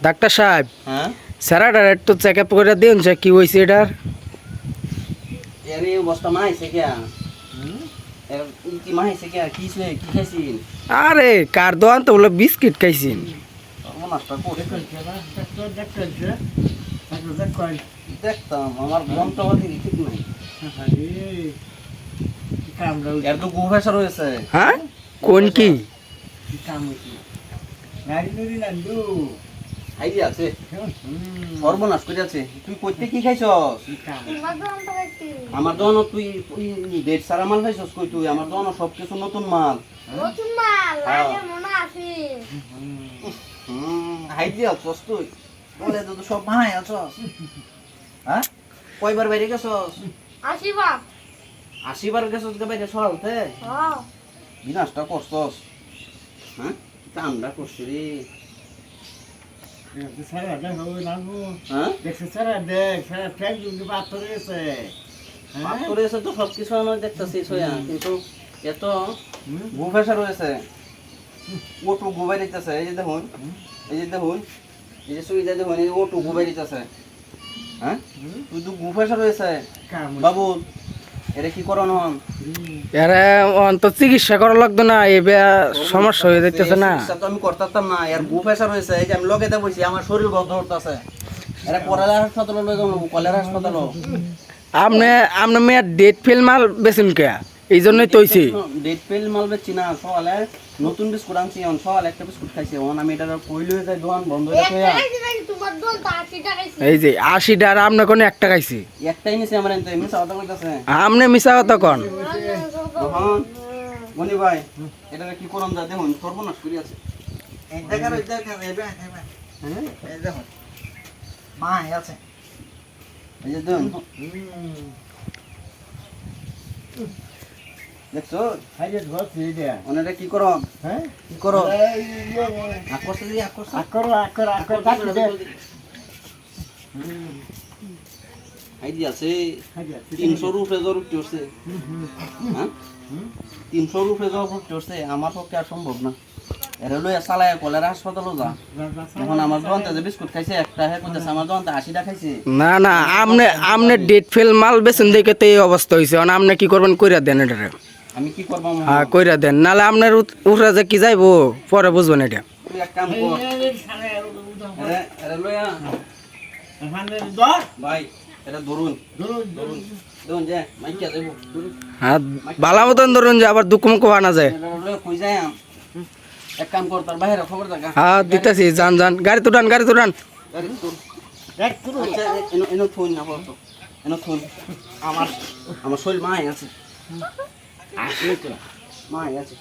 Doctor সাহেব হ্যাঁ? স্যারাটার একটু চেক আপ করে দিন যে কি হয়েছে এটার। এর অবস্থা মাইছে কে এর ই কি মাইছে কে কি ছে কি খাইছিন? আরে কার দোয়ান তো বলে বিস্কিট খাইছিন। দেখতাম আমার যন্ত্রপাতি ঠিক নাই। এর তো গুফেসা রয়েছে। হ্যাঁ? কোন কি? আইডিয়া আছে। সর্বনাশ করে আছে তুই কইতে কি খাইছস? আমার। দোকান তুই ডেট সারা মাল খাইছস কই তুই? আমার দোকান সব কিছু নতুন মাল। নতুন মাল মনে হুম আইডিয়া আছস তুই? বলে তো সব বানাই আছস। হ্যাঁ? কয়বার বাইরে গেছস? আসিবা। আশিবার গেছস গে বাইরে সরালতে হ্যাঁ। বিনাশটা করছস। হ্যাঁ? কামটা করছি রে। হ্যাঁ পাথর এসে তো সব কিছু আমার দেখতেছি সোয়া কিন্তু এত গুফেসা রয়েছে। ওটু গুবাই দিতেছে এই যে দেখুন এই যে দেখুন এই যে সুবিধা দেখুন এই ওটু গুবাই দিতেছে। হ্যাঁ? তুই গুফেসা রয়েছে। বাবু এটা কি করন এরা অন্ত চিকিৎসা করা লাগতো না এবার সমস্যা হয়ে যাইতেছে না। তো আমি করতাম না এর গুফেসা রয়েছে এই যে আমি লগে দে বসি আমার শরীর গন্ধ করতেছে এরা কলেরা হাসপাতালে লয়ে যাব কলেরা হাসপাতাল? আপনি আপনি মেয়ের ডেট ফিল মাল বেছেন কে এই জন্যই তৈছি ডেট পেল মাল বেচছি না সকালে নতুন বিস্কুট আনছি অন সকালে একটা বিস্কুট খাইছি। অন আমি এটা কইলে যাই দোকান বন্ধ হয়ে আশি এই যে আশিটা আর আপনি কোনো একটা খাইছি। একটাই নিছে আমার এনতে এমনি সাদা কইতাছে। আপনি মিশা কথা কন। মনি ভাই এটা কি করন যা দেখুন সর্বনাশ করি আছে এই দেখার এই দেখার এই এই হ্যাঁ? এই দেখুন মা আছে। এই যে দেখুন। দেখছ? অনেকটা কি করো? কি করো? আছে। রুপে হ্যাঁ? রুপে আমার পক্ষে আর সম্ভব না। এর লইয়া চালায় কলেরা হাসপাতালও যা। এখন আমার দোকানতে যে বিস্কুট খাইছে একটা হে করতেছে আমার দোকানতে আশিটা খাইছে। না না আপনি আপনি ডেট ফেল মাল বেছেন দেখে তো এই অবস্থা হয়েছে মানে আপনি কি করবেন কইরা দেন এটা আমি কি করব হ্যাঁ কইরা দেন। নাহলে আপনার উঠরা যে কি যাইবো পরে বুঝবেন এটা। তুই এক কাম কর। ভাই এটা ধরুন। হ্যাঁ বালা মতন ধরুন যে আবার দুঃখ মুখ আনা যায়। এক কাম কর তার বাইরে খবর দেখা। হ্যাঁ দিতেছি যান যান। গাড়ি তুটান গাড়ি গাড়ি তোর আচ্ছা না আমার শরীর মাই আছে। মাই আছে